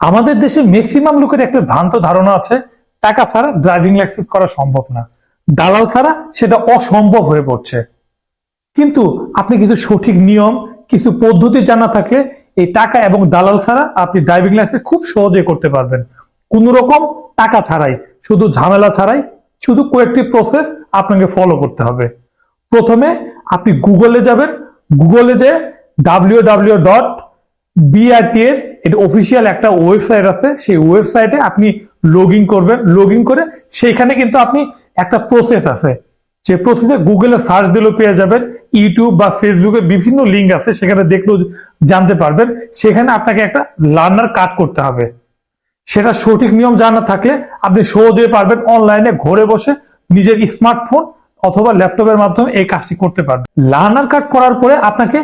আমাদের দেশে ম্যাক্সিমাম লোকের একটা ভ্রান্ত ধারণা আছে, টাকা ছাড়া ড্রাইভিং লাইসেন্স করা সম্ভব না। দালাল ছাড়া সেটা অসম্ভব হয়ে পড়ছে। কিন্তু আপনি কিছু সঠিক নিয়ম, কিছু পদ্ধতি জানা থাকলে এই টাকা এবং দালাল ছাড়া আপনি ড্রাইভিং লাইসেন্স খুব সহজে করতে পারবেন। কোন রকম টাকা ছাড়াই, শুধু ঝামেলা ছাড়াই, শুধু কয়েকটি প্রসেস আপনাকে ফলো করতে হবে। প্রথমে আপনি গুগলে যাবেন। গুগলে যে ডাব্লিউ ডাব্লিউ ডট বিআরটি এর এটা অফিসিয়াল একটা ওয়েবসাইট আছে, সেই ওয়েবসাইটে আপনি লগ করবেন। লগ করে সেইখানে কিন্তু আপনি একটা প্রসেস আছে। যে প্রসেসে গুগলে সার্চ দিলেও পেয়ে যাবেন। ইউটিউব বা ফেসবুকে বিভিন্ন লিঙ্ক আছে, সেখানে দেখলেও জানতে পারবেন। সেখানে আপনাকে একটা লার্নার কাট করতে হবে। সেটা সঠিক নিয়ম জানা থাকলে আপনি সহজে পারবেন অনলাইনে ঘরে বসে নিজের স্মার্টফোন অথবা ল্যাপটপের মাধ্যমে এই কাজটি করতে পারবেন। লার্নার কার্ড করার পরে আপনাকে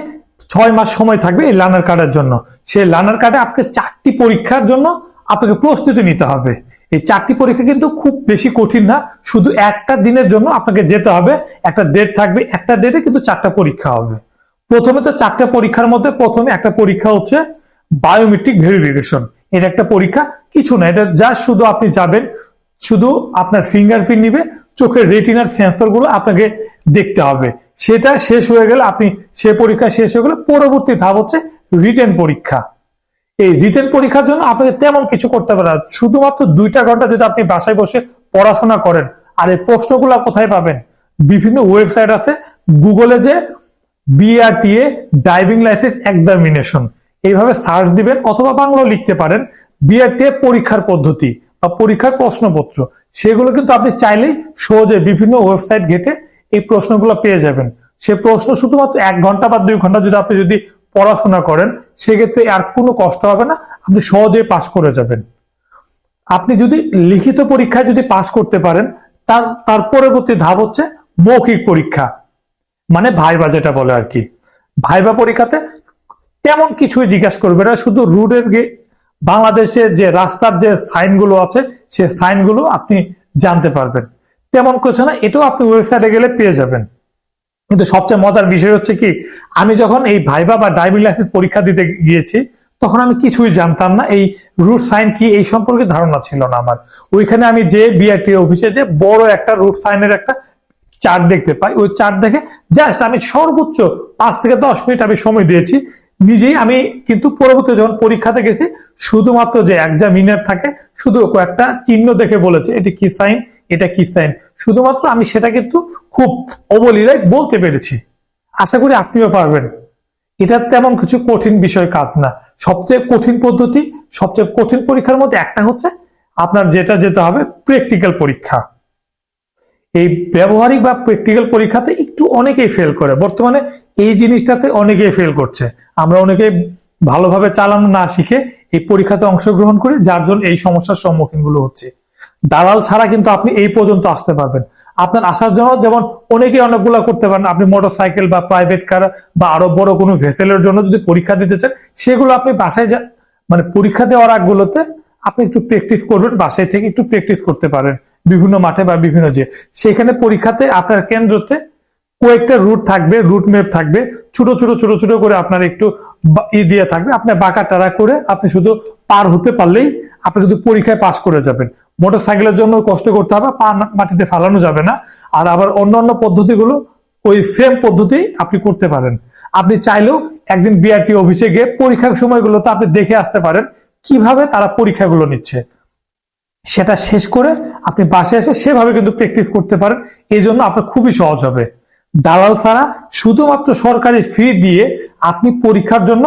ছয় মাস সময় থাকবে এই লার্নার কার্ডের জন্য। সেই লার্নার কার্ডে আপনাকে চারটি পরীক্ষার জন্য আপনাকে প্রস্তুতি নিতে হবে। এই চারটি পরীক্ষা কিন্তু খুব বেশি কঠিন না, শুধু একটা দিনের জন্য আপনাকে যেতে হবে। একটা ডেট থাকবে, একটা ডেটে কিন্তু চারটা পরীক্ষা হবে। প্রথমে তো চারটা পরীক্ষার মধ্যে প্রথমে একটা পরীক্ষা হচ্ছে বায়োমেট্রিক ভেরিফিকেশন এটা একটা পরীক্ষা, কিছু না, এটা যা শুধু আপনি যাবেন, শুধু আপনার ফিঙ্গারপ্রিন্ট নিবে, চোখের রেটিনার সেন্সরগুলো আপনাকে দেখতে হবে। সেটা শেষ হয়ে গেলে আপনি সে পরীক্ষা শেষ হয়ে গেলে পরবর্তী ধাপ হচ্ছে রিটেন পরীক্ষা। এই রিটেন পরীক্ষার জন্য আপনাকে তেমন কিছু করতে হবে না। শুধুমাত্র দুইটা ঘণ্টা যদি আপনি বাসায় বসে পড়াশোনা করেন, আর এই প্রশ্নগুলো কোথায় পাবেন? বিভিন্ন ওয়েবসাইট আছে গুগলে যে বিআরটিএ ড্রাইভিং লাইসেন্স এক্সামিনেশন এইভাবে সার্চ দিবেন অথবা বাংলাও লিখতে পারেন বিআরটিএ পরীক্ষার পদ্ধতি বা পরীক্ষার প্রশ্নপত্র। সেগুলো কিন্তু আপনি চাইলেই সহজে বিভিন্ন ওয়েবসাইট ঘেটে এই প্রশ্নগুলো পেয়ে যাবেন। সে প্রশ্ন শুধুমাত্র এক ঘণ্টা বা দুই ঘণ্টা যদি আপনি যদি পড়াশোনা করেন, সেক্ষেত্রে আর কোনো কষ্ট হবে না, আপনি সহজেই পাশ করে যাবেন। আপনি যদি লিখিত পরীক্ষায় যদি পাশ করতে পারেন, তার তার পরবর্তী ধাপ হচ্ছে মৌখিক পরীক্ষা। মানে ভাইবা যেটা বলে আর কি। ভাইবা পরীক্ষাতে তেমন কিছুই জিজ্ঞাসা করবে না, শুধু রুটের বাংলাদেশের যে রাস্তার যে সাইনগুলো আছে, সে সাইনগুলো আপনি জানতে পারবেন। তেমন কিছু না, এটাও আপনি ওয়েবসাইটে গেলে পেয়ে যাবেন। কিন্তু সবচেয়ে মজার বিষয় হচ্ছে কি, আমি যখন এই ভাইবা বা ড্রাইভিং লাইসেন্স পরীক্ষা দিতে গিয়েছি, তখন আমি কিছুই জানতাম না, এই রুট সাইন কি, এই সম্পর্কে ধারণা ছিল না আমার। ওইখানে আমি যে বিআরটি অফিসে যে বড় একটা রুট সাইনের একটা চার্ট দেখতে পাই, ওই চার্ট দেখে জাস্ট আমি সর্বোচ্চ পাঁচ থেকে দশ মিনিট আমি সময় দিয়েছি, নিজেই আমি কিন্তু পরবর্তী যখন পরীক্ষাতে গেছি, শুধুমাত্র যে এক্সামিনার থাকে, শুধু কয়েকটা চিহ্ন দেখে বলেছে, এটি কি সাইন এটা কি সাইন শুধুমাত্র আমি সেটা কিন্তু খুব অবলীলায় বলতে পেরেছি। আশা করি আপনিও পারবেন। এটা তেমন কিছু কঠিন বিষয় কাজ না। সবচেয়ে কঠিন পদ্ধতি, সবচেয়ে কঠিন পরীক্ষার মধ্যে একটা হচ্ছে আপনার যেটা যেতে হবে প্র্যাকটিক্যাল পরীক্ষা। এই ব্যবহারিক বা প্র্যাকটিক্যাল পরীক্ষাতে একটু অনেকেই ফেল করে। বর্তমানে এই জিনিসটাতে অনেকেই ফেল করছে। আমরা অনেকে ভালোভাবে চালানো না শিখে এই পরীক্ষাতে অংশগ্রহণ করি যার জন্য এই সমস্যার সম্মুখীনগুলো হচ্ছে। দালাল ছাড়া কিন্তু আপনি এই পর্যন্ত আসতে পারবেন। আপনার আসার জন্য যেমন অনেকে অনেকগুলো করতে পারেন। আপনি মোটর সাইকেল বা প্রাইভেট কার বা আরও বড় কোনো ভেসেলের জন্য যদি পরীক্ষা দিতে চান, সেগুলো আপনি বাসায় যা মানে পরীক্ষা দেওয়ার আগগুলোতে আপনি একটু প্র্যাকটিস করবেন, বাসায় থেকে একটু প্র্যাকটিস করতে পারেন বিভিন্ন মাঠে বা বিভিন্ন যে। সেখানে পরীক্ষাতে আপনার কেন্দ্রতে কয়েকটা রুট থাকবে রুট ম্যাপ থাকবে। ছোট ছোট ছোট ছোট করে আপনার একটু ই দিয়ে থাকবে। আপনার বাঁকা টারা করে আপনি শুধু পার হতে পারলেই আপনি কিন্তু পরীক্ষায় পাস করে যাবেন। মোটর সাইকেলের জন্য কষ্ট করতে হবে, পা মাটিতে ফালানো যাবে না। আর আবার অন্যান্য পদ্ধতিগুলো, ওই সেম পদ্ধতি আপনি করতে পারেন। আপনি চাইলেও একদিন বিআরটি অফিসে গিয়ে পরীক্ষার সময়গুলোতে আপনি দেখে আসতে পারেন কীভাবে তারা পরীক্ষাগুলো নিচ্ছে। সেটা শেষ করে আপনি বাসে এসে সেভাবে কিন্তু প্র্যাকটিস করতে পারেন। এই জন্য আপনার খুবই সহজ হবে। দালাল ছাড়া শুধুমাত্র সরকারি ফি দিয়ে আপনি পরীক্ষার জন্য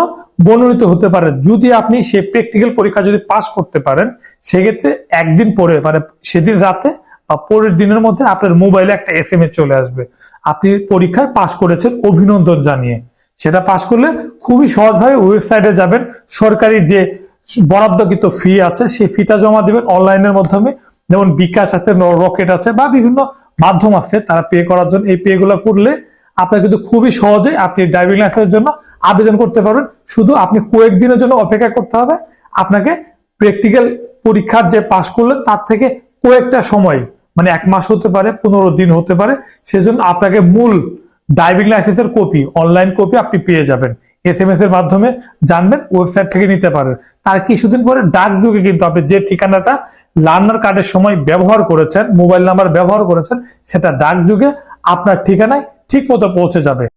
মনোনীত হতে পারেন। যদি আপনি সেই প্র্যাকটিক্যাল পরীক্ষা যদি পাশ করতে পারেন, সেক্ষেত্রে একদিন পরে মানে সেদিন রাতে বা পরের দিনের মধ্যে আপনার মোবাইলে একটা এস চলে আসবে। আপনি পরীক্ষায় পাশ করেছেন, অভিনন্দন জানিয়ে। সেটা পাশ করলে খুবই সহজভাবে ওয়েবসাইটে যাবেন। সরকারি যে বরাদ্দকৃত ফি আছে, সেই ফিটা জমা দেবেন। অনলাইনের মাধ্যমে, যেমন বিকাশ আছে রকেট আছে বা বিভিন্ন মাধ্যম আছে তারা পে করার জন্য। এই পে গুলো করলে আপনার কিন্তু খুবই সহজে আপনি ড্রাইভিং লাইসেন্সের জন্য আবেদন করতে পারবেন। শুধু আপনি কয়েকদিনের জন্য অপেক্ষা করতে হবে। আপনাকে প্র্যাকটিক্যাল পরীক্ষার যে পাশ করলেন, তার থেকে কয়েকটা সময় মানে এক মাস হতে পারে, পনেরো দিন হতে পারে, সেজন্য আপনাকে মূল ড্রাইভিং লাইসেন্সের কপি অনলাইন কপি আপনি পেয়ে যাবেন। এস এম এস এর মাধ্যমে জানবেন ওয়েবসাইট থেকে নিতে পারেন তার কিছুদিন পরে ডাক যুগে কিন্তু আপনি যে ঠিকানাটা লার্নার কার্ডের সময় ব্যবহার করেছেন মোবাইল নাম্বার ব্যবহার করেছেন, সেটা ডাক যুগে আপনার ঠিকানায় ঠিক মতো পৌঁছে যাবে।